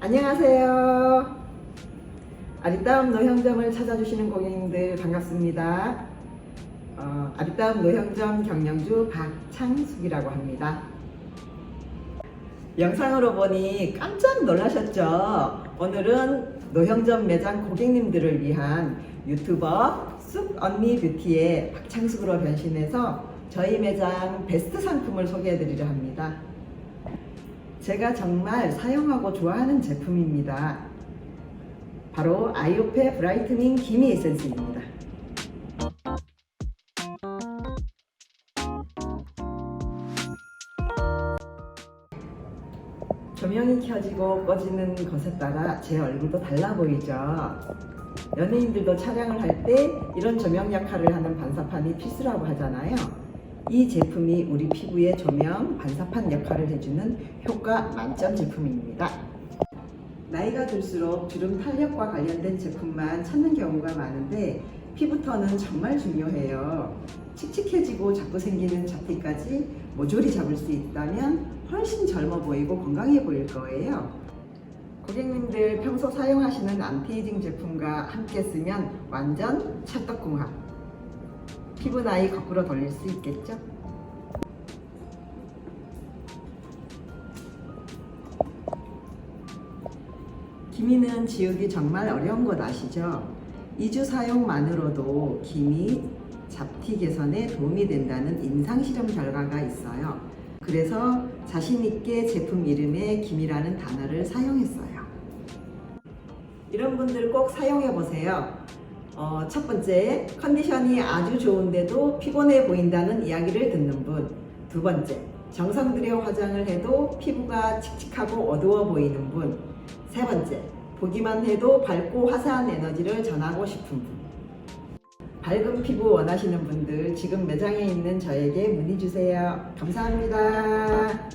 안녕하세요. 아리따움 노형점을 찾아주시는 고객님들 반갑습니다. 어, 아리따움 노형점 경영주 박창숙이라고 합니다. 영상으로 보니 깜짝 놀라셨죠? 오늘은 노형점 매장 고객님들을 위한 유튜버 쑥 언니 뷰티의 박창숙으로 변신해서 저희 매장 베스트 상품을 소개해 드리려 합니다. 제가 정말 사용하고 좋아하는 제품입니다. 바로 아이오페 브라이트닝 기미 에센스입니다. 조명이 켜지고 꺼지는 것에 따라 제 얼굴도 달라 보이죠. 연예인들도 촬영을 할 때 이런 조명 역할을 하는 반사판이 필수라고 하잖아요. 이 제품이 우리 피부에 조명, 반사판 역할을 해주는 효과 만점 제품입니다. 나이가 들수록 주름 탄력과 관련된 제품만 찾는 경우가 많은데 피부톤은 정말 중요해요. 칙칙해지고 자꾸 생기는 잡티까지 모조리 잡을 수 있다면 훨씬 젊어 보이고 건강해 보일 거예요. 고객님들 평소 사용하시는 안티에이징 제품과 함께 쓰면 완전 찰떡궁합. 피부 나이 거꾸로 돌릴 수 있겠죠? 기미는 지우기 정말 어려운 것 아시죠? 2주 사용만으로도 기미, 잡티 개선에 도움이 된다는 임상실험 결과가 있어요. 그래서 자신있게 제품 이름에 기미라는 단어를 사용했어요. 이런 분들 꼭 사용해 보세요. 어, 첫 번째, 컨디션이 아주 좋은데도 피곤해 보인다는 이야기를 듣는 분. 두 번째, 정성 들여 화장을 해도 피부가 칙칙하고 어두워 보이는 분. 세 번째, 보기만 해도 밝고 화사한 에너지를 전하고 싶은 분. 밝은 피부 원하시는 분들 지금 매장에 있는 저에게 문의 주세요. 감사합니다.